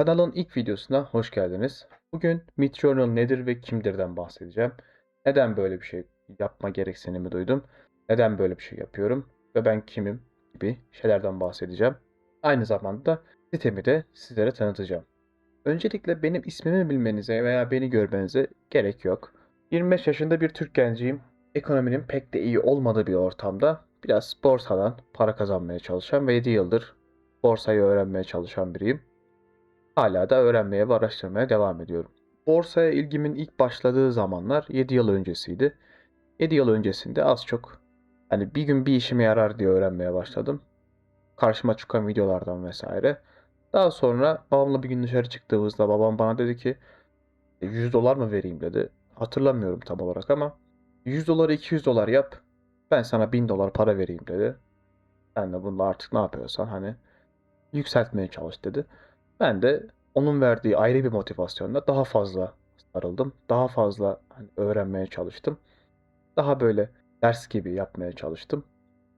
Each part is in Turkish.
Kanalın ilk videosuna hoş geldiniz. Bugün Midjourney nedir ve kimdirden bahsedeceğim. Neden böyle bir şey yapma gereksinimi duydum? Neden böyle bir şey yapıyorum? Ve ben kimim? gibi şeylerden bahsedeceğim. Aynı zamanda sitemi de sizlere tanıtacağım. Öncelikle benim ismimi bilmenize veya beni görmenize gerek yok. 25 yaşında bir Türk genciyim. Ekonominin pek de iyi olmadığı bir ortamda biraz borsadan para kazanmaya çalışan ve 7 yıldır borsayı öğrenmeye çalışan biriyim. Hala da öğrenmeye ve araştırmaya devam ediyorum. Borsaya ilgimin ilk başladığı zamanlar 7 yıl öncesiydi. 7 yıl öncesinde az çok hani bir gün bir işime yarar diye öğrenmeye başladım. Karşıma çıkan videolardan vesaire. Daha sonra babamla bir gün dışarı çıktığımızda babam bana dedi ki 100 dolar mı vereyim dedi. Hatırlamıyorum tam olarak ama 100 doları 200 dolar yap. Ben sana 1000 dolar para vereyim dedi. Sen de bununla artık ne yapıyorsan hani yükseltmeye çalış dedi. Ben de onun verdiği ayrı bir motivasyonla daha fazla sarıldım. Daha fazla hani öğrenmeye çalıştım. Daha böyle ders gibi yapmaya çalıştım.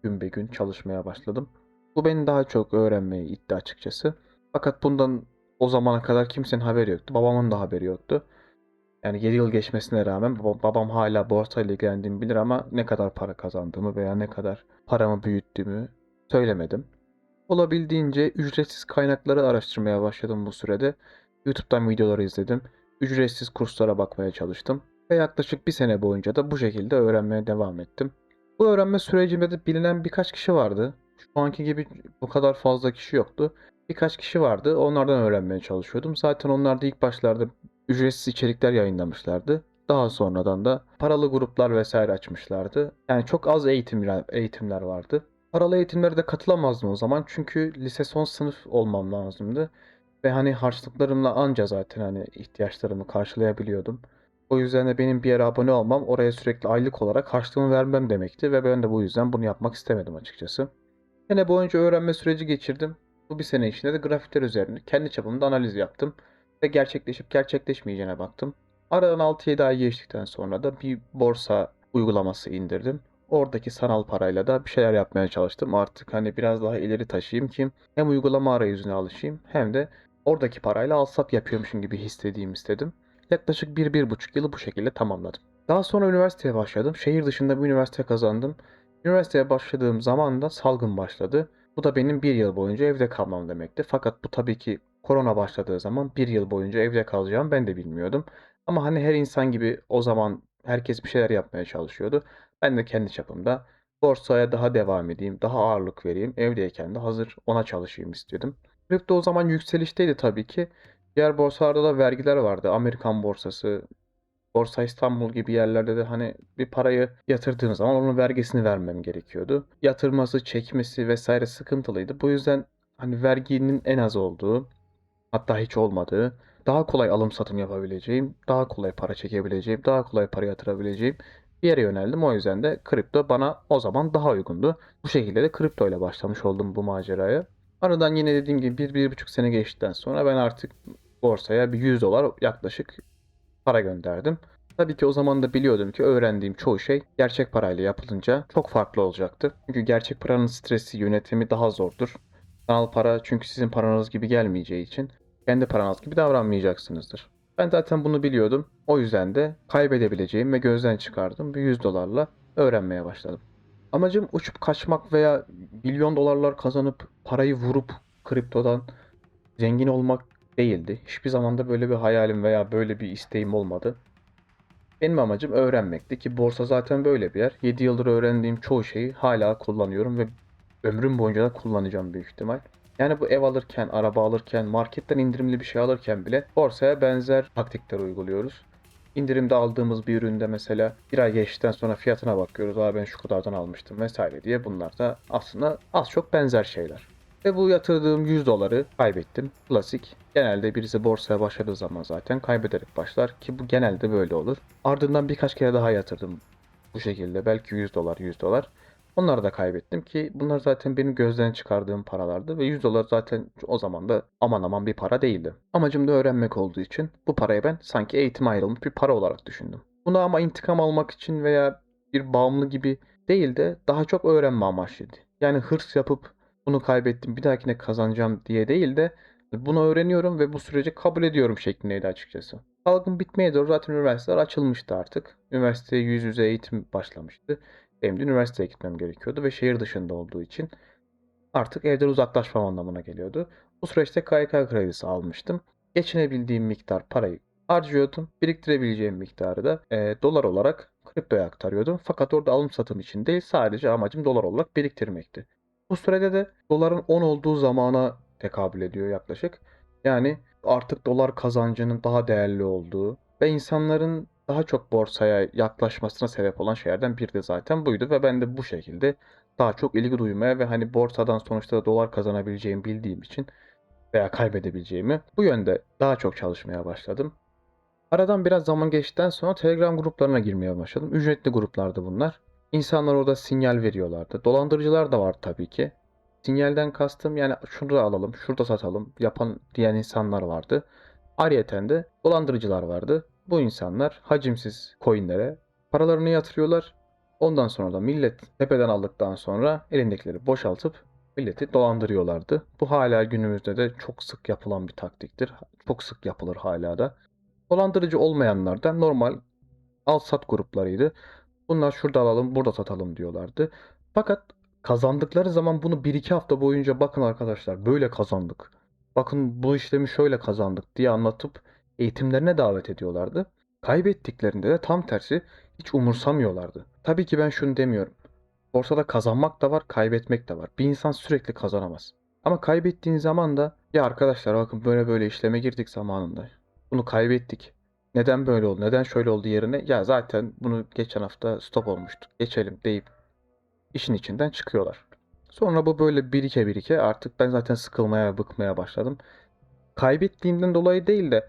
Gün be gün çalışmaya başladım. Bu beni daha çok öğrenmeye itti açıkçası. Fakat bundan o zamana kadar kimsenin haberi yoktu. Babamın da haberi yoktu. Yani 7 yıl geçmesine rağmen babam, hala borsayla ilgilendiğimi bilir ama ne kadar para kazandığımı veya ne kadar paramı büyüttüğümü söylemedim. Olabildiğince ücretsiz kaynakları araştırmaya başladım bu sürede. YouTube'dan videoları izledim. Ücretsiz kurslara bakmaya çalıştım. Ve yaklaşık bir sene boyunca da bu şekilde öğrenmeye devam ettim. Bu öğrenme sürecimde de bilinen birkaç kişi vardı. Şu anki gibi bu kadar fazla kişi yoktu. Birkaç kişi vardı. Onlardan öğrenmeye çalışıyordum. Zaten onlar da ilk başlarda ücretsiz içerikler yayınlamışlardı. Daha sonradan da paralı gruplar vesaire açmışlardı. Yani çok az eğitim eğitimler vardı. Paralı eğitimlere de katılamazdım o zaman çünkü lise son sınıf olmam lazımdı. Ve hani harçlıklarımla anca zaten hani ihtiyaçlarımı karşılayabiliyordum. O yüzden de benim bir yere abone olmam oraya sürekli aylık olarak harçlığımı vermem demekti ve ben de bu yüzden bunu yapmak istemedim açıkçası. Sene boyunca öğrenme süreci geçirdim. Bu bir sene içinde de grafikler üzerine kendi çapımda analiz yaptım ve gerçekleşip gerçekleşmeyeceğine baktım. Aradan 6-7 ay geçtikten sonra da bir borsa uygulaması indirdim. Oradaki sanal parayla da bir şeyler yapmaya çalıştım. Artık hani biraz daha ileri taşıyayım ki hem uygulama arayüzüne alışayım hem de oradaki parayla alsat yapıyormuşum gibi hissedeyim istedim. Yaklaşık 1-1,5 yılı bu şekilde tamamladım. Daha sonra üniversiteye başladım. Şehir dışında bir üniversite kazandım. Üniversiteye başladığım zaman da salgın başladı. Bu da benim bir yıl boyunca evde kalmam demekti. Fakat bu tabii ki korona başladığı zaman bir yıl boyunca evde kalacağım ben de bilmiyordum. Ama hani her insan gibi o zaman herkes bir şeyler yapmaya çalışıyordu. Ben de kendi çapımda borsaya daha devam edeyim, daha ağırlık vereyim. Evdeyken de hazır ona çalışayım istedim. Kripto o zaman yükselişteydi tabii ki. Diğer borsalarda da vergiler vardı. Amerikan borsası, Borsa İstanbul gibi yerlerde de hani bir parayı yatırdığın zaman onun vergisini vermem gerekiyordu. Yatırması, çekmesi vesaire sıkıntılıydı. Bu yüzden hani verginin en az olduğu, hatta hiç olmadığı, daha kolay alım satım yapabileceğim, daha kolay para çekebileceğim, daha kolay para yatırabileceğim bir yere yöneldim. O yüzden de kripto bana o zaman daha uygundu. Bu şekilde de kripto ile başlamış oldum bu maceraya. Aradan yine dediğim gibi 1-1,5 sene geçtikten sonra ben artık borsaya bir 100 dolar yaklaşık para gönderdim. Tabii ki o zaman da biliyordum ki öğrendiğim çoğu şey gerçek parayla yapılınca çok farklı olacaktı. Çünkü gerçek paranın stresi, yönetimi daha zordur. Sanal para çünkü sizin paranız gibi gelmeyeceği için kendi paranız gibi davranmayacaksınızdır. Ben zaten bunu biliyordum. O yüzden de kaybedebileceğim ve gözden çıkardım bir 100 dolarla öğrenmeye başladım. Amacım uçup kaçmak veya milyon dolarlar kazanıp parayı vurup kriptodan zengin olmak değildi. Hiçbir zaman da böyle bir hayalim veya böyle bir isteğim olmadı. Benim amacım öğrenmekti ki borsa zaten böyle bir yer. 7 yıldır öğrendiğim çoğu şeyi hala kullanıyorum ve ömrüm boyunca da kullanacağım büyük ihtimal. Yani bu ev alırken, araba alırken, marketten indirimli bir şey alırken bile borsaya benzer taktikler uyguluyoruz. İndirimde aldığımız bir üründe mesela bir ay geçtikten sonra fiyatına bakıyoruz. Aa ben şu kadardan almıştım vesaire diye bunlar da aslında az çok benzer şeyler. Ve bu yatırdığım 100 doları kaybettim. Klasik. Genelde birisi borsaya başladığı zaman zaten kaybederek başlar ki bu genelde böyle olur. Ardından birkaç kere daha yatırdım bu şekilde. Belki 100 dolar 100 dolar. Onları da kaybettim ki bunlar zaten benim gözden çıkardığım paralardı ve 100 dolar zaten o zaman da aman aman bir para değildi. Amacım da öğrenmek olduğu için bu parayı ben sanki eğitime ayrılmış bir para olarak düşündüm. Bunu ama intikam almak için veya bir bağımlı gibi değil de daha çok öğrenme amaçlıydı. Yani hırs yapıp bunu kaybettim bir dahakine kazanacağım diye değil de Bunu öğreniyorum ve bu süreci kabul ediyorum şeklindeydi açıkçası. Salgın bitmeye doğru zaten üniversiteler açılmıştı artık. Üniversiteye yüz yüze eğitim başlamıştı. Benim de üniversiteye gitmem gerekiyordu ve şehir dışında olduğu için artık evden uzaklaşmam anlamına geliyordu. Bu süreçte KYK kredisi almıştım. Geçinebildiğim miktar parayı harcıyordum. Biriktirebileceğim miktarı da e, dolar olarak kriptoya aktarıyordum. Fakat orada alım satım için değil sadece amacım dolar olarak biriktirmekti. Bu sürede de doların 10 olduğu zamana tekabül ediyor yaklaşık. Yani artık dolar kazancının daha değerli olduğu ve insanların daha çok borsaya yaklaşmasına sebep olan şeylerden biri de zaten buydu ve ben de bu şekilde daha çok ilgi duymaya ve hani borsadan sonuçta da dolar kazanabileceğimi bildiğim için veya kaybedebileceğimi bu yönde daha çok çalışmaya başladım. Aradan biraz zaman geçtikten sonra Telegram gruplarına girmeye başladım. Ücretli gruplardı bunlar. İnsanlar orada sinyal veriyorlardı. Dolandırıcılar da var tabii ki. Sinyalden kastım yani şurada alalım, şurada satalım yapan diyen insanlar vardı. Ayrıyeten de dolandırıcılar vardı. Bu insanlar hacimsiz coinlere paralarını yatırıyorlar. Ondan sonra da millet tepeden aldıktan sonra elindekileri boşaltıp milleti dolandırıyorlardı. Bu hala günümüzde de çok sık yapılan bir taktiktir. Çok sık yapılır hala da. Dolandırıcı olmayanlar da normal al sat gruplarıydı. Bunlar şurada alalım, burada satalım diyorlardı. Fakat kazandıkları zaman bunu 1-2 hafta boyunca bakın arkadaşlar böyle kazandık. Bakın bu işlemi şöyle kazandık diye anlatıp eğitimlerine davet ediyorlardı. Kaybettiklerinde de tam tersi hiç umursamıyorlardı. Tabii ki ben şunu demiyorum. Borsada kazanmak da var, kaybetmek de var. Bir insan sürekli kazanamaz. Ama kaybettiğin zaman da ya arkadaşlar bakın böyle böyle işleme girdik zamanında. Bunu kaybettik. Neden böyle oldu? Neden şöyle oldu yerine? Ya zaten bunu geçen hafta stop olmuştu. Geçelim deyip işin içinden çıkıyorlar. Sonra bu böyle birike birike artık ben zaten sıkılmaya, bıkmaya başladım. Kaybettiğimden dolayı değil de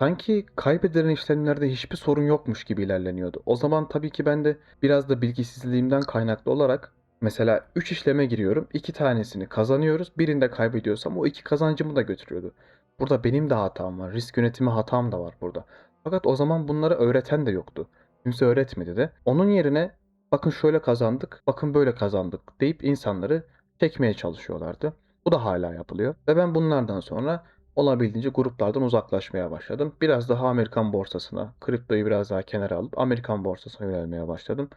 sanki kaybedilen işlemlerde hiçbir sorun yokmuş gibi ilerleniyordu. O zaman tabii ki ben de biraz da bilgisizliğimden kaynaklı olarak mesela 3 işleme giriyorum. 2 tanesini kazanıyoruz. Birinde kaybediyorsam o iki kazancımı da götürüyordu. Burada benim de hatam var. Risk yönetimi hatam da var burada. Fakat o zaman bunları öğreten de yoktu. Kimse öğretmedi de. Onun yerine bakın şöyle kazandık, bakın böyle kazandık deyip insanları çekmeye çalışıyorlardı. Bu da hala yapılıyor. Ve ben bunlardan sonra olabildiğince gruplardan uzaklaşmaya başladım. Biraz daha Amerikan borsasına, kriptoyu biraz daha kenara alıp Amerikan borsasına yönelmeye başladım.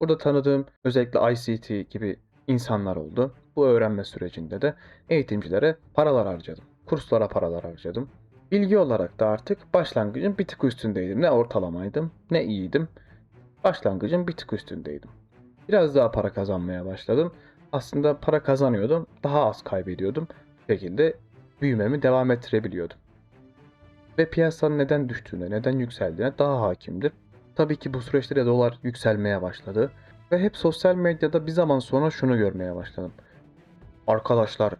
Burada tanıdığım özellikle ICT gibi insanlar oldu. Bu öğrenme sürecinde de eğitimcilere paralar harcadım. Kurslara paralar harcadım. Bilgi olarak da artık başlangıcın bir tık üstündeydim. Ne ortalamaydım ne iyiydim. Başlangıcın bir tık üstündeydim. Biraz daha para kazanmaya başladım. Aslında para kazanıyordum. Daha az kaybediyordum. Bu şekilde büyümemi devam ettirebiliyordum. Ve piyasanın neden düştüğüne, neden yükseldiğine daha hakimdir. Tabii ki bu süreçte de dolar yükselmeye başladı. Ve hep sosyal medyada bir zaman sonra şunu görmeye başladım. Arkadaşlar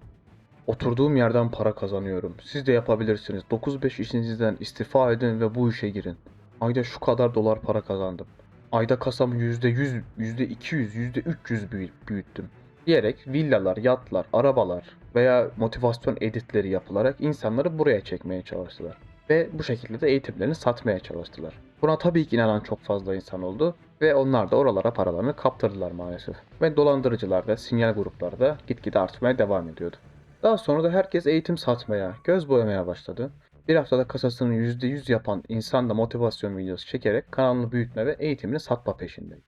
Oturduğum yerden para kazanıyorum. Siz de yapabilirsiniz. 9-5 işinizden istifa edin ve bu işe girin. Ayda şu kadar dolar para kazandım. Ayda kasamı %100, %200, %300 büyü- büyüttüm. Diyerek villalar, yatlar, arabalar veya motivasyon editleri yapılarak insanları buraya çekmeye çalıştılar. Ve bu şekilde de eğitimlerini satmaya çalıştılar. Buna tabii ki inanan çok fazla insan oldu ve onlar da oralara paralarını kaptırdılar maalesef. Ve dolandırıcılar da sinyal grupları da gitgide artmaya devam ediyordu. Daha sonra da herkes eğitim satmaya, göz boyamaya başladı. Bir haftada kasasını %100 yapan insan da motivasyon videosu çekerek kanalını büyütme ve eğitimini satma peşinde.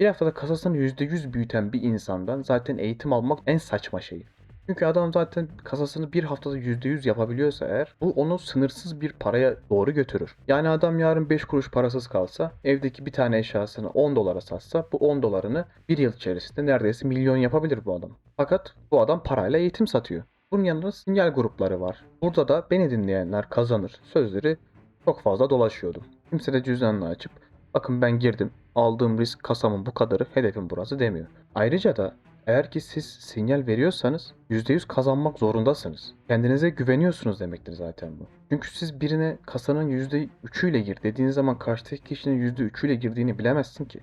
Bir haftada kasasını %100 büyüten bir insandan zaten eğitim almak en saçma şey. Çünkü adam zaten kasasını bir haftada %100 yapabiliyorsa eğer bu onu sınırsız bir paraya doğru götürür. Yani adam yarın 5 kuruş parasız kalsa evdeki bir tane eşyasını 10 dolara satsa bu 10 dolarını bir yıl içerisinde neredeyse milyon yapabilir bu adam. Fakat bu adam parayla eğitim satıyor. Bunun yanında sinyal grupları var. Burada da beni dinleyenler kazanır sözleri çok fazla dolaşıyordu. Kimse de cüzdanını açıp bakın ben girdim aldığım risk kasamın bu kadarı hedefim burası demiyor. Ayrıca da eğer ki siz sinyal veriyorsanız %100 kazanmak zorundasınız. Kendinize güveniyorsunuz demektir zaten bu. Çünkü siz birine kasanın %3'üyle gir dediğiniz zaman karşıdaki kişinin %3'üyle girdiğini bilemezsin ki.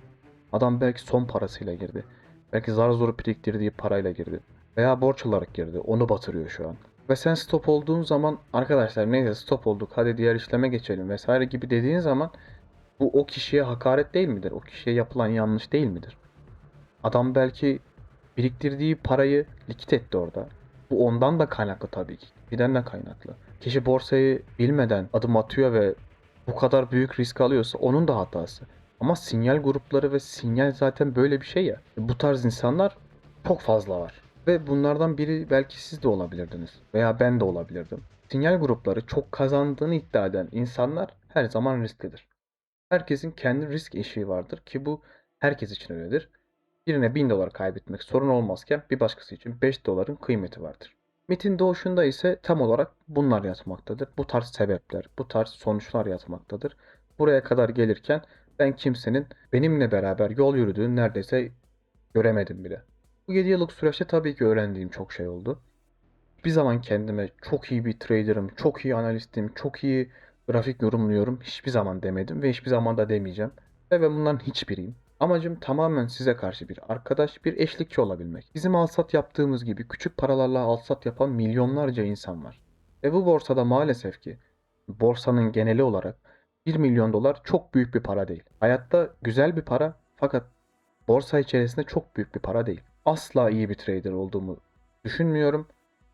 Adam belki son parasıyla girdi. Belki zar zor biriktirdiği parayla girdi. Veya borç alarak girdi. Onu batırıyor şu an. Ve sen stop olduğun zaman arkadaşlar neyse stop olduk hadi diğer işleme geçelim vesaire gibi dediğin zaman bu o kişiye hakaret değil midir? O kişiye yapılan yanlış değil midir? Adam belki biriktirdiği parayı likit etti orada. Bu ondan da kaynaklı tabii ki. De kaynaklı. Kişi borsayı bilmeden adım atıyor ve bu kadar büyük risk alıyorsa onun da hatası. Ama sinyal grupları ve sinyal zaten böyle bir şey ya. Bu tarz insanlar çok fazla var. Ve bunlardan biri belki siz de olabilirdiniz. Veya ben de olabilirdim. Sinyal grupları çok kazandığını iddia eden insanlar her zaman risklidir. Herkesin kendi risk eşiği vardır ki bu herkes için öyledir. Birine 1000 dolar kaybetmek sorun olmazken bir başkası için 5 doların kıymeti vardır. MIT'in doğuşunda ise tam olarak bunlar yatmaktadır. Bu tarz sebepler, bu tarz sonuçlar yatmaktadır. Buraya kadar gelirken ben kimsenin benimle beraber yol yürüdüğünü neredeyse göremedim bile. Bu 7 yıllık süreçte tabii ki öğrendiğim çok şey oldu. Bir zaman kendime çok iyi bir trader'ım, çok iyi analistim, çok iyi grafik yorumluyorum hiçbir zaman demedim ve hiçbir zaman da demeyeceğim. Ve ben bunların hiçbiriyim. Amacım tamamen size karşı bir arkadaş, bir eşlikçi olabilmek. Bizim alsat yaptığımız gibi küçük paralarla alsat yapan milyonlarca insan var. Ve bu borsada maalesef ki borsanın geneli olarak 1 milyon dolar çok büyük bir para değil. Hayatta güzel bir para fakat borsa içerisinde çok büyük bir para değil. Asla iyi bir trader olduğumu düşünmüyorum.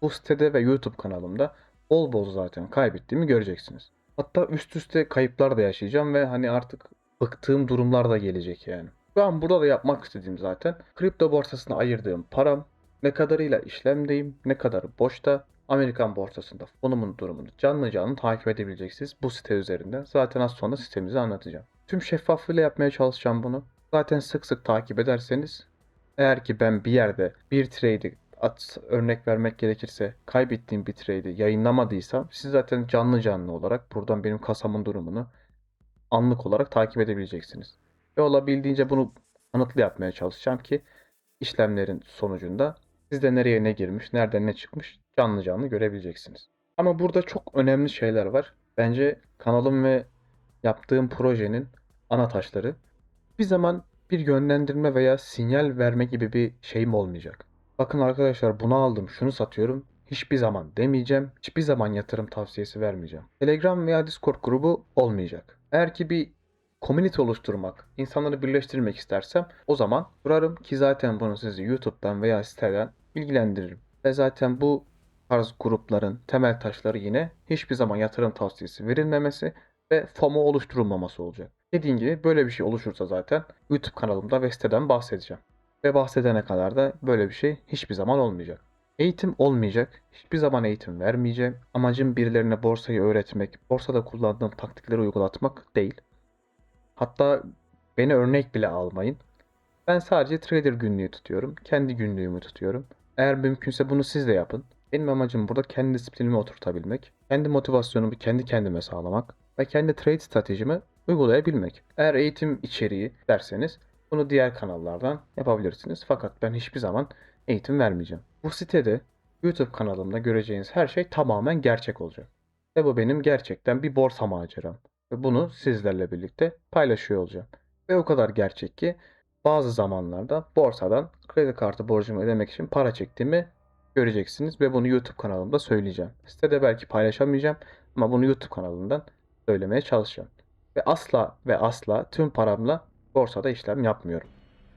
Bu sitede ve YouTube kanalımda bol bol zaten kaybettiğimi göreceksiniz. Hatta üst üste kayıplar da yaşayacağım ve hani artık bıktığım durumlar da gelecek yani. Şu an burada da yapmak istediğim zaten kripto borsasına ayırdığım param ne kadarıyla işlemdeyim, ne kadarı boşta. Amerikan borsasında fonumun durumunu canlı canlı takip edebileceksiniz bu site üzerinden. Zaten az sonra sitemizi anlatacağım. Tüm şeffaflığıyla yapmaya çalışacağım bunu. Zaten sık sık takip ederseniz eğer ki ben bir yerde bir trade'i at örnek vermek gerekirse kaybettiğim bir trade'i yayınlamadıysam siz zaten canlı canlı olarak buradan benim kasamın durumunu anlık olarak takip edebileceksiniz. Ve olabildiğince bunu kanıtlı yapmaya çalışacağım ki işlemlerin sonucunda sizde nereye ne girmiş, nereden ne çıkmış canlı canlı görebileceksiniz. Ama burada çok önemli şeyler var. Bence kanalım ve yaptığım projenin ana taşları. Bir zaman bir yönlendirme veya sinyal verme gibi bir şeyim olmayacak. Bakın arkadaşlar bunu aldım, şunu satıyorum. Hiçbir zaman demeyeceğim. Hiçbir zaman yatırım tavsiyesi vermeyeceğim. Telegram veya Discord grubu olmayacak. Eğer ki bir community oluşturmak, insanları birleştirmek istersem o zaman kurarım ki zaten bunu sizi YouTube'dan veya siteden bilgilendiririm. Ve zaten bu tarz grupların temel taşları yine hiçbir zaman yatırım tavsiyesi verilmemesi ve FOMO oluşturulmaması olacak. Dediğim gibi böyle bir şey oluşursa zaten YouTube kanalımda ve siteden bahsedeceğim. Ve bahsedene kadar da böyle bir şey hiçbir zaman olmayacak. Eğitim olmayacak. Hiçbir zaman eğitim vermeyeceğim. Amacım birilerine borsayı öğretmek, borsada kullandığım taktikleri uygulatmak değil. Hatta beni örnek bile almayın. Ben sadece trader günlüğü tutuyorum. Kendi günlüğümü tutuyorum. Eğer mümkünse bunu siz de yapın. Benim amacım burada kendi disiplinimi oturtabilmek, kendi motivasyonumu kendi kendime sağlamak ve kendi trade stratejimi uygulayabilmek. Eğer eğitim içeriği derseniz bunu diğer kanallardan yapabilirsiniz. Fakat ben hiçbir zaman eğitim vermeyeceğim. Bu sitede YouTube kanalımda göreceğiniz her şey tamamen gerçek olacak. Ve bu benim gerçekten bir borsa maceram. Ve bunu sizlerle birlikte paylaşıyor olacağım. Ve o kadar gerçek ki bazı zamanlarda borsadan kredi kartı borcumu ödemek için para çektiğimi göreceksiniz ve bunu YouTube kanalımda söyleyeceğim. Sitede belki paylaşamayacağım ama bunu YouTube kanalından söylemeye çalışacağım. Ve asla ve asla tüm paramla borsada işlem yapmıyorum.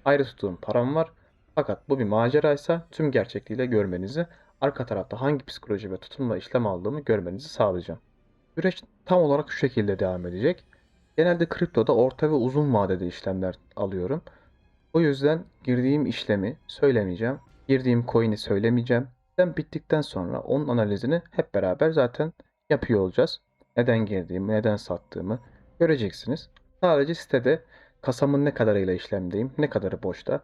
Ayrı tuttuğum param var. Fakat bu bir maceraysa tüm gerçekliğiyle görmenizi, arka tarafta hangi psikoloji ve tutumla işlem aldığımı görmenizi sağlayacağım. Süreç tam olarak şu şekilde devam edecek. Genelde kriptoda orta ve uzun vadede işlemler alıyorum. O yüzden girdiğim işlemi söylemeyeceğim. Girdiğim coin'i söylemeyeceğim. İşlem bittikten sonra onun analizini hep beraber zaten yapıyor olacağız. Neden girdiğimi, neden sattığımı göreceksiniz. Sadece sitede kasamın ne kadarıyla işlemdeyim, ne kadarı boşta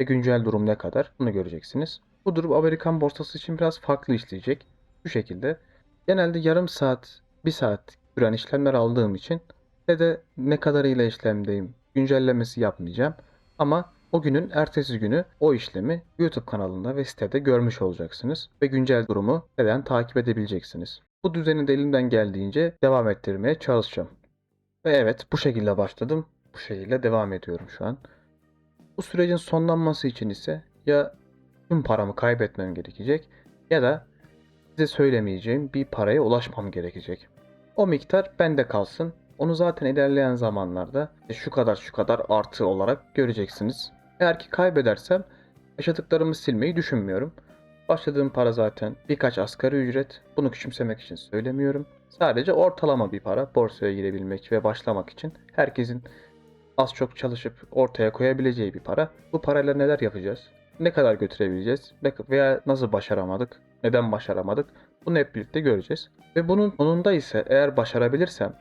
ve güncel durum ne kadar bunu göreceksiniz. Bu durum Amerikan borsası için biraz farklı işleyecek. Bu şekilde genelde yarım saat, bir saat süren işlemler aldığım için sitede ne kadarıyla işlemdeyim güncellemesi yapmayacağım. Ama o günün ertesi günü o işlemi YouTube kanalında ve sitede görmüş olacaksınız ve güncel durumu neden takip edebileceksiniz. Bu düzeni de elimden geldiğince devam ettirmeye çalışacağım. Ve evet bu şekilde başladım. Bu şekilde devam ediyorum şu an. Bu sürecin sonlanması için ise ya tüm paramı kaybetmem gerekecek ya da size söylemeyeceğim bir paraya ulaşmam gerekecek. O miktar bende kalsın. Onu zaten ilerleyen zamanlarda şu kadar şu kadar artı olarak göreceksiniz. Eğer ki kaybedersem yaşadıklarımı silmeyi düşünmüyorum. Başladığım para zaten birkaç asgari ücret. Bunu küçümsemek için söylemiyorum. Sadece ortalama bir para borsaya girebilmek ve başlamak için herkesin az çok çalışıp ortaya koyabileceği bir para. Bu parayla neler yapacağız? Ne kadar götürebileceğiz? Veya nasıl başaramadık? Neden başaramadık? Bunu hep birlikte göreceğiz. Ve bunun sonunda ise eğer başarabilirsem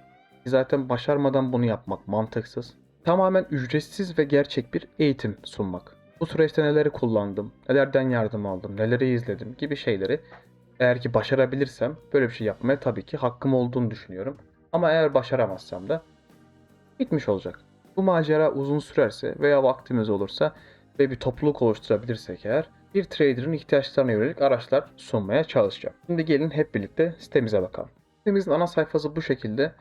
zaten başarmadan bunu yapmak mantıksız. Tamamen ücretsiz ve gerçek bir eğitim sunmak. Bu süreçte neleri kullandım, nelerden yardım aldım, neleri izledim gibi şeyleri eğer ki başarabilirsem böyle bir şey yapmaya tabii ki hakkım olduğunu düşünüyorum. Ama eğer başaramazsam da bitmiş olacak. Bu macera uzun sürerse veya vaktimiz olursa ve bir topluluk oluşturabilirsek eğer bir trader'ın ihtiyaçlarına yönelik araçlar sunmaya çalışacağım. Şimdi gelin hep birlikte sitemize bakalım. Sitemizin ana sayfası bu şekilde.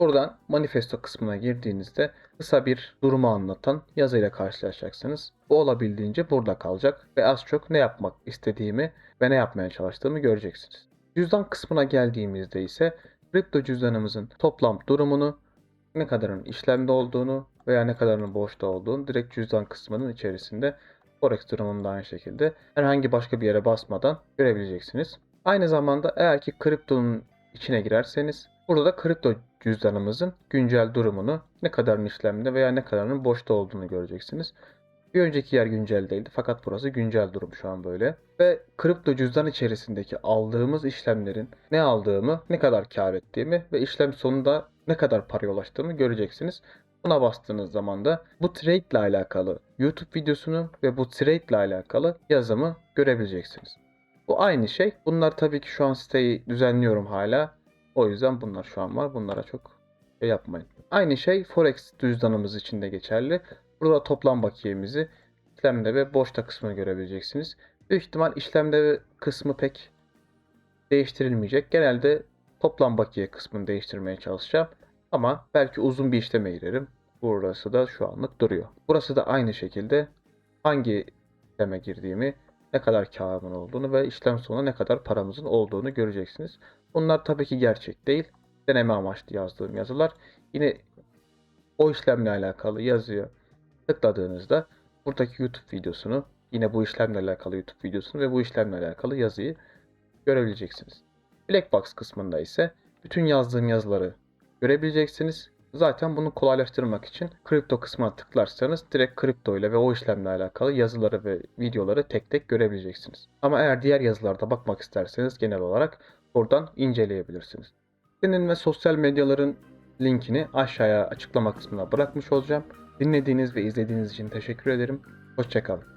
Buradan manifesto kısmına girdiğinizde kısa bir durumu anlatan yazıyla karşılaşacaksınız. Bu olabildiğince burada kalacak ve az çok ne yapmak istediğimi ve ne yapmaya çalıştığımı göreceksiniz. Cüzdan kısmına geldiğimizde ise kripto cüzdanımızın toplam durumunu, ne kadarın işlemde olduğunu veya ne kadarının boşta olduğunu direkt cüzdan kısmının içerisinde Forex durumunu da aynı şekilde herhangi başka bir yere basmadan görebileceksiniz. Aynı zamanda eğer ki kriptonun içine girerseniz burada da kripto cüzdanımızın güncel durumunu ne kadarın işlemde veya ne kadarının boşta olduğunu göreceksiniz. Bir önceki yer güncel değildi fakat burası güncel durum şu an böyle. Ve kripto cüzdan içerisindeki aldığımız işlemlerin ne aldığımı, ne kadar kar ettiğimi ve işlem sonunda ne kadar paraya ulaştığımı göreceksiniz. Buna bastığınız zaman da bu trade ile alakalı YouTube videosunu ve bu trade ile alakalı yazımı görebileceksiniz. Bu aynı şey. Bunlar tabii ki şu an siteyi düzenliyorum hala. O yüzden bunlar şu an var. Bunlara çok şey yapmayın. Aynı şey Forex cüzdanımız için de geçerli. Burada toplam bakiyemizi işlemde ve boşta kısmını görebileceksiniz. Büyük ihtimal işlemde kısmı pek değiştirilmeyecek. Genelde toplam bakiye kısmını değiştirmeye çalışacağım. Ama belki uzun bir işleme girerim. Burası da şu anlık duruyor. Burası da aynı şekilde hangi işleme girdiğimi, ne kadar karımın olduğunu ve işlem sonunda ne kadar paramızın olduğunu göreceksiniz. Bunlar tabii ki gerçek değil. Deneme amaçlı yazdığım yazılar. Yine o işlemle alakalı yazıya tıkladığınızda buradaki YouTube videosunu, yine bu işlemle alakalı YouTube videosunu ve bu işlemle alakalı yazıyı görebileceksiniz. Blackbox kısmında ise bütün yazdığım yazıları görebileceksiniz. Zaten bunu kolaylaştırmak için kripto kısmına tıklarsanız direkt kripto ile ve o işlemle alakalı yazıları ve videoları tek tek görebileceksiniz. Ama eğer diğer yazılarda bakmak isterseniz genel olarak buradan inceleyebilirsiniz. Senin ve sosyal medyaların linkini aşağıya açıklama kısmına bırakmış olacağım. Dinlediğiniz ve izlediğiniz için teşekkür ederim. Hoşçakalın.